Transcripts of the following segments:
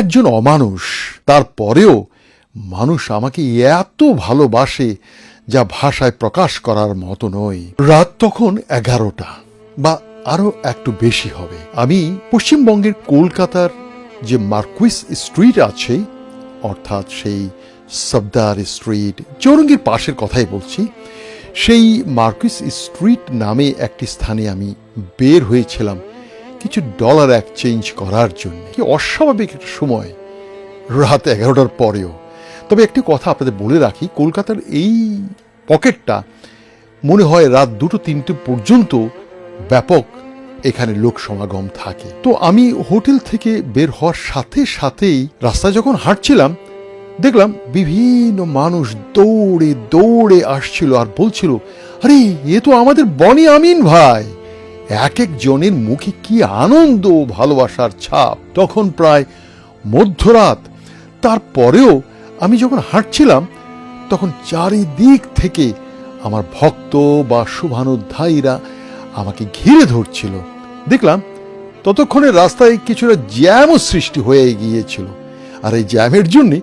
একজন অমানুষ। তারপরেও মানুষ আমাকে এত ভালোবাসে যা ভাষায় প্রকাশ করার মতো নয়। রাত তখন এগারোটা বা আরও একটু বেশি হবে। আমি পশ্চিমবঙ্গের কলকাতার যে মার্কুইস স্ট্রিট আছে, অর্থাৎ সেই সবদার স্ট্রিট, চৌরঙ্গির পাশের কথাই বলছি, সেই মার্কুইস স্ট্রিট নামে একটি স্থানে আমি বের হয়েছিলাম। কিছু ডলার এক্সচেঞ্জ করার জন্য। কি অস্বাভাবিক একটা সময়। রাত এগারোটার পরেও। তবে একটি কথা আপনাদের বলে রাখি, কলকাতার এই পকেটটা মনে হয় রাত দুটো তিনটে পর্যন্ত ব্যাপক এখানে লোক সমাগম থাকে। তো আমি হোটেল থেকে বের হওয়ার সাথে সাথেই রাস্তায় যখন হাঁটছিলাম, দেখলাম বিভিন্ন মানুষ দৌড়ে দৌড়ে আসছিল আর বলছিল, আরে, এ তো আমাদের বনি আমিন ভাই! এক এক জনের মুখে কি আনন্দ ভালোবাসার ছাপ। তখন প্রায় মধ্যরাত। তারপরেও আমি যখন হাঁটছিলাম, তখন চারিদিক থেকে আমার ভক্ত বা শুভানুধ্যায়ীরা আমাকে ঘিরে ধরছিল। দেখলাম, ততক্ষণে রাস্তায় কিছুটা জ্যামও সৃষ্টি হয়ে গিয়েছিল। আর এই জ্যামের জন্যে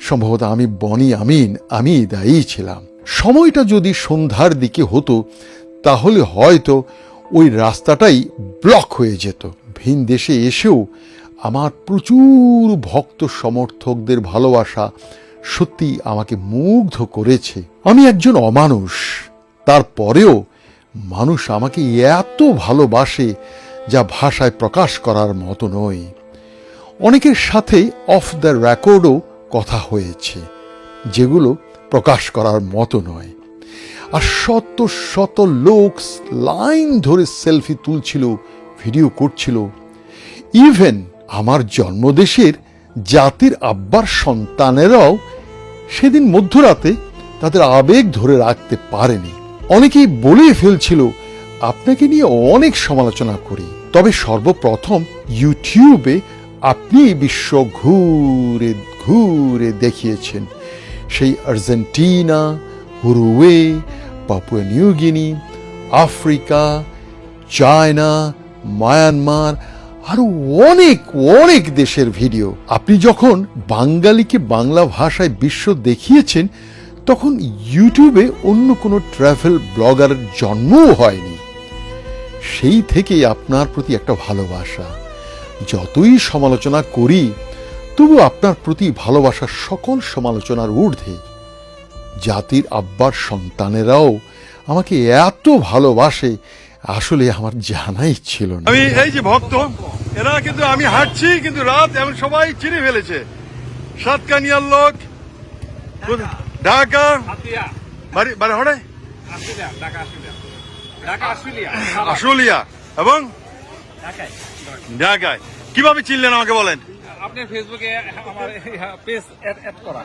সম্ভবত আমি বনি আমিন, আমি দায়ী ছিলাম। সময়টা যদি সন্ধ্যার দিকে হতো, তাহলে হয়তো ওই রাস্তাটাই ব্লক হয়ে যেত। ভিন দেশে এসেও আমার প্রচুর ভক্ত সমর্থকদের ভালোবাসা সত্যি আমাকে মুগ্ধ করেছে। আমি একজন অমানুষ। তারপরেও মানুষ আমাকে এত ভালোবাসে যা ভাষায় প্রকাশ করার মতো নয়। অনেকের সাথে অফ দ্য রেকর্ডও কথা হয়েছে, যেগুলো প্রকাশ করার মতো নয়। আর শত শত লোক লাইন ধরে সেলফি তুলছিল, ভিডিও করছিল। ইভেন আমার জন্মদেশের জাতির আব্বার সন্তানেরাও সেদিন মধ্যরাতে তাদের আবেগ ধরে রাখতে পারেনি। অনেকেই বলেই ফেলছিল, আপনাকে নিয়ে অনেক সমালোচনা করি। তবে সর্বপ্রথম ইউটিউবে আপনি বিশ্ব ঘুরে ঘুরে দেখিয়েছেন। সেই Argentina হুরুয়ে Papua New Guinea Africa China Myanmar আরও অনেক অনেক দেশের ভিডিও আপনি যখন বাঙালিকে বাংলা ভাষায় বিশ্ব দেখিয়েছেন, তখন ইউটিউবে অন্য কোনো ট্রাভেল ব্লগারের জন্মও হয়নি। সেই থেকেই আপনার প্রতি একটা ভালোবাসা। যতই সমালোচনা করি তবু আপনার প্রতি ভালোবাসা সকল সমালোচনার ঊর্ধ্বে। জাতির আব্বার সন্তানেরাও আমাকে এত ভালোবাসে আসলে আমার জানাই ছিল না আমি এই যে ভক্ত এরা কিন্তু আমি হাঁটছি কিন্তু রাত এমন সবাই চিনে ফেলেছে সাতকানিয়ার লোক ঢাকা. বাড়ি বাড়ি হড়ে. আশুলিয়া এবং ঢাকায়। ঢাকায় কীভাবে চিনলেন আমাকে বলেন আপনার ফেসবুকে আমার পেজ অ্যাড করা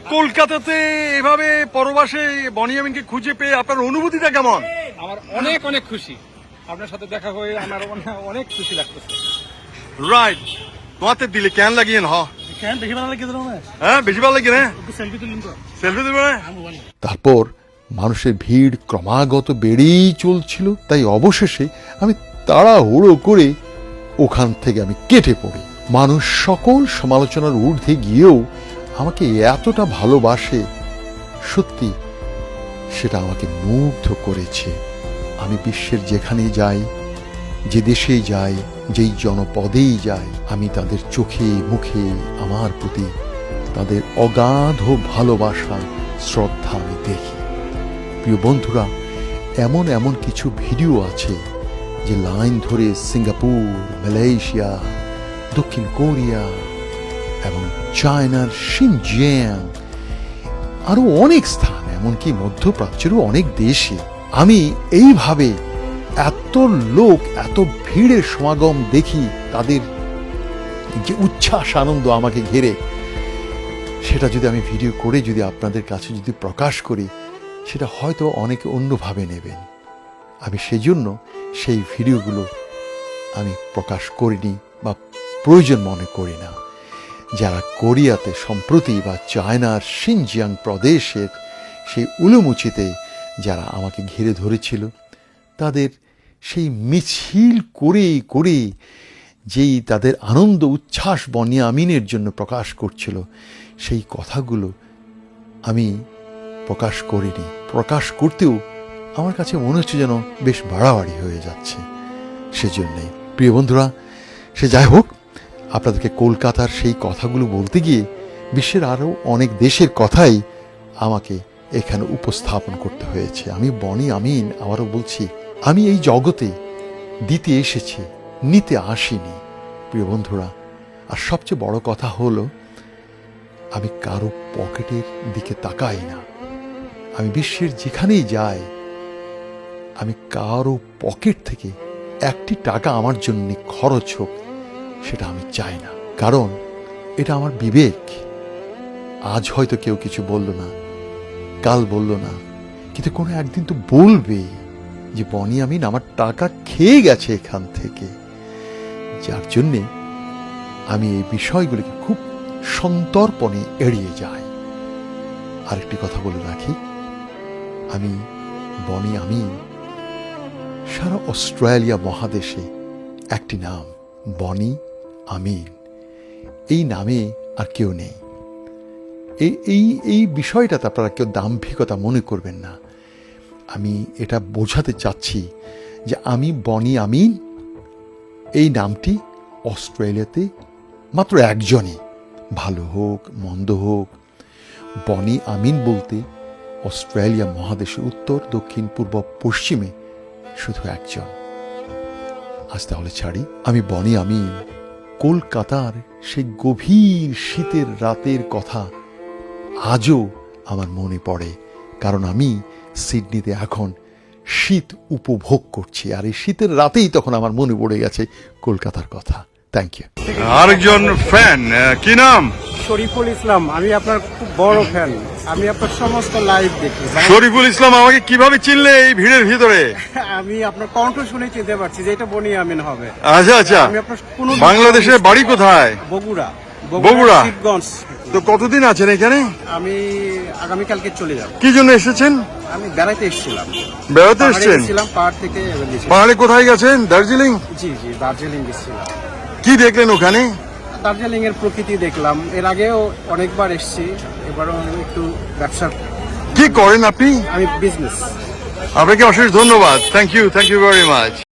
কলকাতাতে এভাবে পরবাসে বনিয়ামিনকে খুঁজে পেয়ে আপনার অনুভূতিটা কেমন? আমার অনেক অনেক খুশি। আপনার সাথে দেখা হয়ে আমার অনেক- খুশি লাগতেছে। রাইট তোমাতে দিলে কেন লাগিয়ে হ্যাঁ বেশি ভালো লাগে না। সেলফি তুলুন তো। সেলফি দেবে না? তারপর মানুষের ভিড় ক্রমাগত বেড়েই চলছিল তাই অবশেষে আমি তাড়াহুড়ো করে ওখান থেকে আমি কেটে পড়ি। মানুষ সকল সমালোচনার ঊর্ধ্বে গিয়েও আমাকে এতটা ভালোবাসে, সত্যি সেটা আমাকে মুগ্ধ করেছে। আমি বিশ্বের যেখানে যাই, যে দেশে যাই, যেই জনপদেই যাই, আমি তাদের চোখে, মুখে, আমার প্রতি তাদের অগাধ ভালোবাসা, শ্রদ্ধা আমি দেখি। প্রিয় বন্ধুরা, এমন এমন কিছু ভিডিও আছে যে লাইন ধরে সিঙ্গাপুর, মালয়েশিয়া, দক্ষিণ কোরিয়া এবং চায়নার শিনজিয়াং। আরও অনেক স্থান, এমনকি মধ্যপ্রাচ্যেরও অনেক দেশে আমি এইভাবে এত লোক, এত ভিড়ের সমাগম দেখি, তাদের যে উচ্ছ্বাস, আনন্দ আমাকে ঘিরে, সেটা যদি আমি ভিডিও করে যদি আপনাদের কাছে যদি প্রকাশ করি, সেটা হয়তো অনেকে অন্যভাবে নেবেন। আমি সেজন্য সেই ভিডিওগুলো আমি প্রকাশ করিনি বা প্রয়োজন মনে করি না। যারা কোরিয়াতে সম্প্রতি বা চায়নার সিনজিয়াং প্রদেশের সেই উলুমুচিতে যারা আমাকে ঘিরে ধরেছিল, তাদের সেই মিছিল করে করে যেই তাদের আনন্দ উচ্ছ্বাস বনি আমিনের জন্য প্রকাশ করছিল, সেই কথাগুলো আমি প্রকাশ করিনি। প্রকাশ করতেও আমার কাছে মনে হচ্ছে যেন বেশ বাড়াবাড়ি হয়ে যাচ্ছে। সেজন্যে, প্রিয় বন্ধুরা, সে যাই হোক আপনাদেরকে কলকাতার সেই কথাগুলো বলতে গিয়ে বিশ্বের আরও অনেক দেশের কথাই আমাকে এখানে উপস্থাপন করতে হয়েছে। আমি বনি আমিন, আবারও বলছি, আমি এই জগতে দিতে এসেছি, নিতে আসিনি, প্রিয় বন্ধুরা। আর সবচেয়ে বড় কথা হলো, আমি কারও পকেটের দিকে তাকাই না। আমি বিশ্বের যেখানেই যাই, আমি কারও পকেট থেকে একটি টাকা আমার জন্য খরচ হোক সেটা আমি চাই না। কারণ এটা আমার বিবেক। আজ হয়তো কেউ কিছু বলল না, কাল বলল না, কিন্তু কোনো একদিন তো বলবে যে, বনি আমিন, আমার টাকা খেয়ে গেছে এখান থেকে। যার জন্যে আমি এই বিষয়গুলিকে খুব সন্তর্পণে এড়িয়ে যাই। আরেকটি কথা বলে রাখি। আমি বনি আমি সারা অস্ট্রেলিয়া মহাদেশে একটি নাম, বনি আমিন। এই নামে আর কেউ নেই। এই এই এই বিষয়টাতে আপনারা কেউ দাম্ভিকতা মনে করবেন না। আমি এটা বোঝাতে চাচ্ছি যে আমি বনি আমিন। এই নামটি অস্ট্রেলিয়াতে মাত্র একজনই। ভালো হোক, মন্দ হোক। বনি আমিন বলতে অস্ট্রেলিয়া মহাদেশের উত্তর, দক্ষিণ, পূর্ব, পশ্চিমে শুধু একজন। আজ তাহলে ছাড়ি, আমি বনি আমিন। কলকাতার সেই গভীর শীতের রাতের কথা আজও আমার মনে পড়ে, কারণ আমি সিডনিতে এখন শীত উপভোগ করছি, আর এই শীতের রাতেই তখন আমার মনে পড়ে গেছে কলকাতার কথা। থ্যাংক ইউ আরেকজন ফ্যান কি নাম? শরীফুল ইসলাম আমি আপনার খুব বড় ফ্যান আমি আপনার সমস্ত লাইভ দেখি। শরীফুল ইসলাম আমাকে কীভাবে চিনলে এই ভিড়ের ভিতরে? আমি আপনার কণ্ঠ শুনে চিনতে পারছি যে এটা বনি আমিন হবে। আচ্ছা আচ্ছা। আমি আপনার কোনো বাংলাদেশের বাড়ি কোথায়? বগুড়া। বগুড়া? শিবগঞ্জ। তো কতদিন আছেন এখানে? আমি আগামীকালকে চলে যাব। কি জন্য এসেছেন? আমি বেড়াইতে এসেছিলাম। বেড়াতে এসেছেন? পাহাড় থেকে পাহাড়ে কোথায় গেছেন? দার্জিলিং? জি জি দার্জিলিং গেছিলাম। কি দেখলেন ওখানে? দার্জিলিং এর প্রকৃতি দেখলাম। এর আগেও অনেকবার এসেছি এবারও একটু ব্যবসা কি করেন আপনি? আমি বিজনেস আপনাকে অশেষ ধন্যবাদ। Thank you thank you very much